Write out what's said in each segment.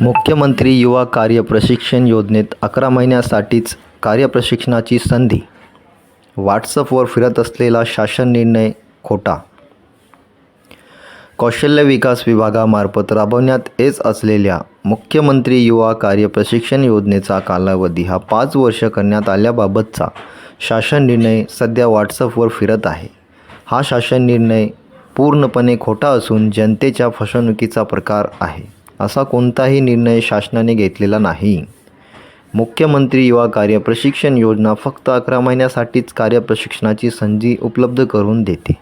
मुख्यमंत्री युवा कार्य प्रशिक्षण योजनेत अकरा महिन्यासाठीच कार्यप्रशिक्षणाची संधी. व्हॉट्सअपवर फिरत असलेला शासन निर्णय खोटा. कौशल्य विकास विभागामार्फत राबवण्यात येत असलेल्या मुख्यमंत्री युवा कार्य प्रशिक्षण योजनेचा कालावधी हा पाच वर्ष करण्यात आल्याबाबतचा शासन निर्णय सध्या व्हॉट्सअपवर फिरत आहे. हा शासन निर्णय पूर्णपणे खोटा असून जनतेच्या फसवणुकीचा प्रकार आहे. असा कोणताही निर्णय शासनाने घेतलेला नाही. मुख्यमंत्री युवा कार्य प्रशिक्षण योजना फक्त अकरा महिन्यासाठीच कार्यप्रशिक्षणाची संधी उपलब्ध करून देते.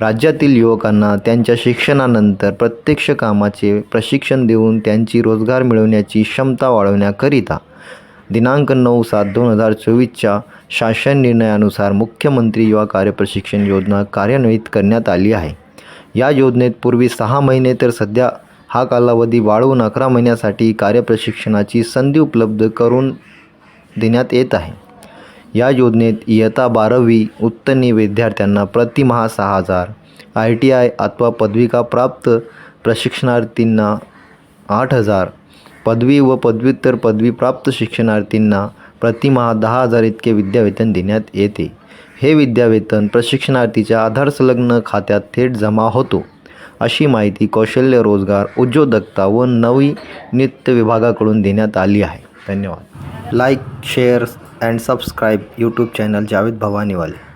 राज्यातील युवकांना त्यांच्या शिक्षणानंतर प्रत्यक्ष कामाचे प्रशिक्षण देऊन त्यांची रोजगार मिळवण्याची क्षमता वाढवण्याकरिता दिनांक नऊ सात दोन हजार चोवीसच्या शासन निर्णयानुसार मुख्यमंत्री युवा कार्य प्रशिक्षण योजना कार्यान्वित करण्यात आली आहे. या योजनेत पूर्वी सहा महिने तर सध्या हा कालावधी वाढवून अकरा महिन्यासाठी कार्यप्रशिक्षणाची संधी उपलब्ध करून देण्यात येत आहे. या योजनेत इयत्ता बारावी उत्तीर्ण विद्यार्थ्यांना प्रतिमहा सहा हजार आय टी आय अथवा पदविका प्राप्त प्रशिक्षणार्थींना आठ हजार पदवी व पदव्युत्तर पदवी प्राप्त शिक्षणार्थींना प्रतिमहा दहा हजार इतके विद्यावेतन देण्यात येते. हे विद्यावेतन प्रशिक्षणार्थीच्या आधार संलग्न खात्यात थेट जमा होतो. अशी माहिती कौशल्य रोजगार उद्योजकता व नवीनित्य विभागाकडून देण्यात आली आहे. धन्यवाद. Like share and subscribe YouTube channel Javed Bhavaniwale.